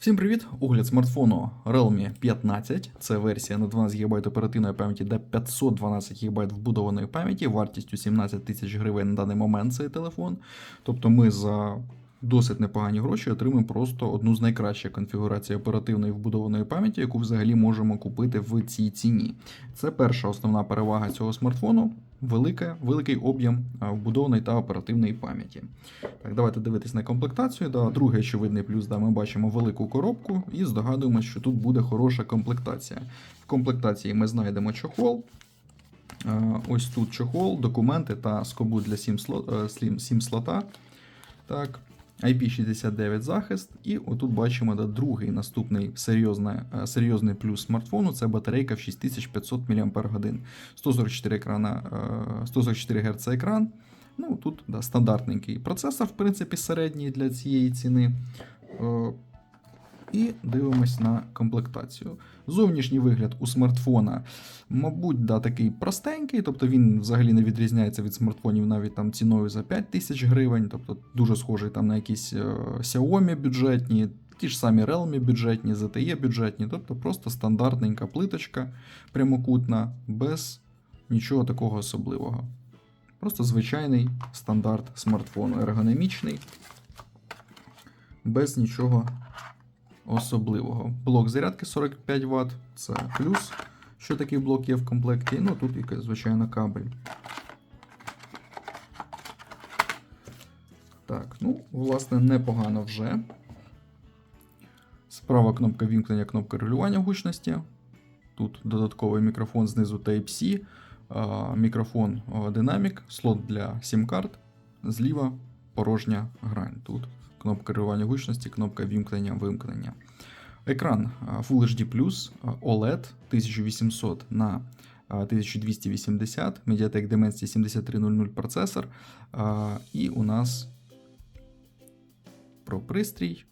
Всім привіт! Огляд смартфону Realme 15. Це версія на 12 ГБ оперативної пам'яті, де 512 ГБ вбудованої пам'яті, вартістю 17 тисяч гривень на даний момент цей телефон. Тобто ми за досить непогані гроші отримаємо просто одну з найкращих конфігурацій оперативної вбудованої пам'яті, яку взагалі можемо купити в цій ціні. Це перша основна перевага цього смартфону. Велика, великий об'єм вбудованої та оперативної пам'яті. Так, давайте дивитись на комплектацію. Да, другий очевидний плюс, да, ми бачимо велику коробку і здогадуємося, що тут буде хороша комплектація. В комплектації ми знайдемо чохол. Е, Ось тут чохол, документи та скобу для сім слота. Так. IP69 захист, і отут бачимо да, другий наступний серйозний, е, серйозний плюс смартфону це батарейка в 6500 мАч. 144, екрана, е, 144 Гц екран. Ну, тут да, стандартненький процесор, в принципі, середній для цієї ціни. І дивимось на комплектацію. Зовнішній вигляд у смартфона, мабуть, да, такий простенький, тобто він взагалі не відрізняється від смартфонів навіть там ціною за 5 тисяч гривень, тобто дуже схожий там на якісь е, Xiaomi бюджетні, ті ж самі Realme бюджетні, ZTE бюджетні, тобто просто стандартненька плиточка прямокутна, без нічого такого особливого. Просто звичайний стандарт смартфону, ергономічний, без нічого особливого. Блок зарядки 45 Вт, це плюс, що такий блок є в комплекті. Ну тут якийсь, звичайно, кабель. Так, ну, власне, непогано вже. Справа кнопка вімкнення, кнопка регулювання гучності. Тут додатковий мікрофон знизу Type-C, мікрофон динамік, слот для SIM-карт, зліва порожня грань. Тут кнопка регулювання гучності, кнопка вімкнення-вимкнення. Екран Full HD а, OLED 1800 на 1280, Mediatek Dimensity 7300 процесор. І у нас про пристрій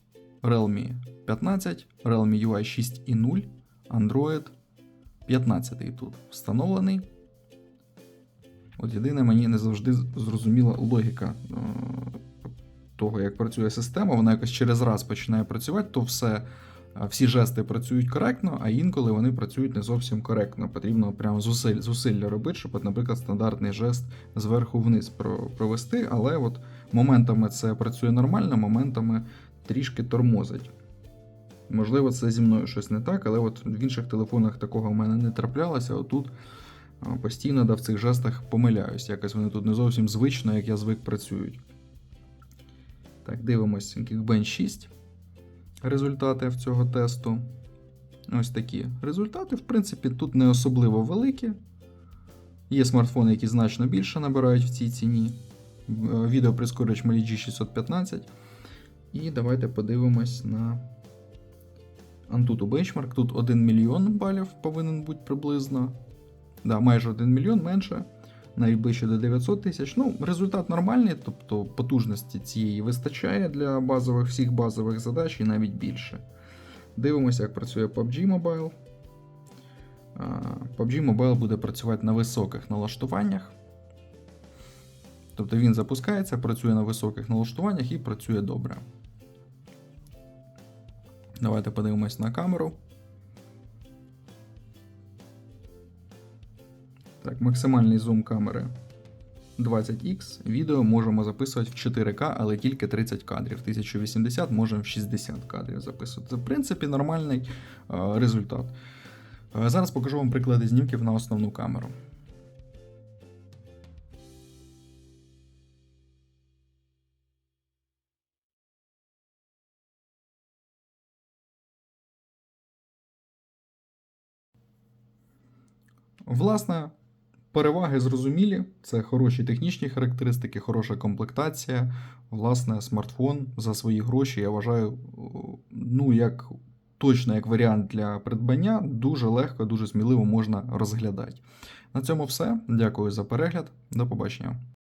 Realme 15, Realme UI 6.0, Android 15 тут встановлений. От єдине, мені не завжди зрозуміла логіка того, як працює система. Вона якось через раз починає працювати, то все, всі жести працюють коректно, а інколи вони працюють не зовсім коректно. Потрібно прямо зусиль, зусилля робити, щоб, наприклад, стандартний жест зверху вниз провести. Але от моментами це працює нормально, моментами трішки тормозить. Можливо, це зі мною щось не так, але от в інших телефонах такого в мене не траплялося. Отут постійно да, в цих жестах помиляюсь. Якось вони тут не зовсім звично, як я звик працюють. Так, дивимось Geekbench 6. Результати в цього тесту. Ось такі результати, в принципі, тут не особливо великі. Є смартфони, які значно більше набирають в цій ціні. Е, Відеоприскорювач Mali G615. І давайте подивимось на Antutu Benchmark. Тут 1 мільйон балів повинен бути приблизно. Да, майже 1 мільйон менше, навіть ближче до 900 тисяч. Ну, результат нормальний, тобто потужності цієї вистачає для базових всіх базових задач і навіть більше. Дивимося, як працює PUBG Mobile. PUBG Mobile буде працювати на високих налаштуваннях. Тобто він запускається, працює на високих налаштуваннях і працює добре. Давайте подивимось на камеру. Так, максимальний зум камери 20х. Відео можемо записувати в 4К, але тільки 30 кадрів. 1080 можемо в 60 кадрів записувати. Це, в принципі, нормальний е, результат. Е, зараз покажу вам приклади знімків на основну камеру. Власне, переваги зрозумілі. Це хороші технічні характеристики, хороша комплектація. Власне, смартфон за свої гроші, я вважаю, ну, як точно як варіант для придбання, дуже легко, дуже сміливо можна розглядати. На цьому все. Дякую за перегляд. До побачення.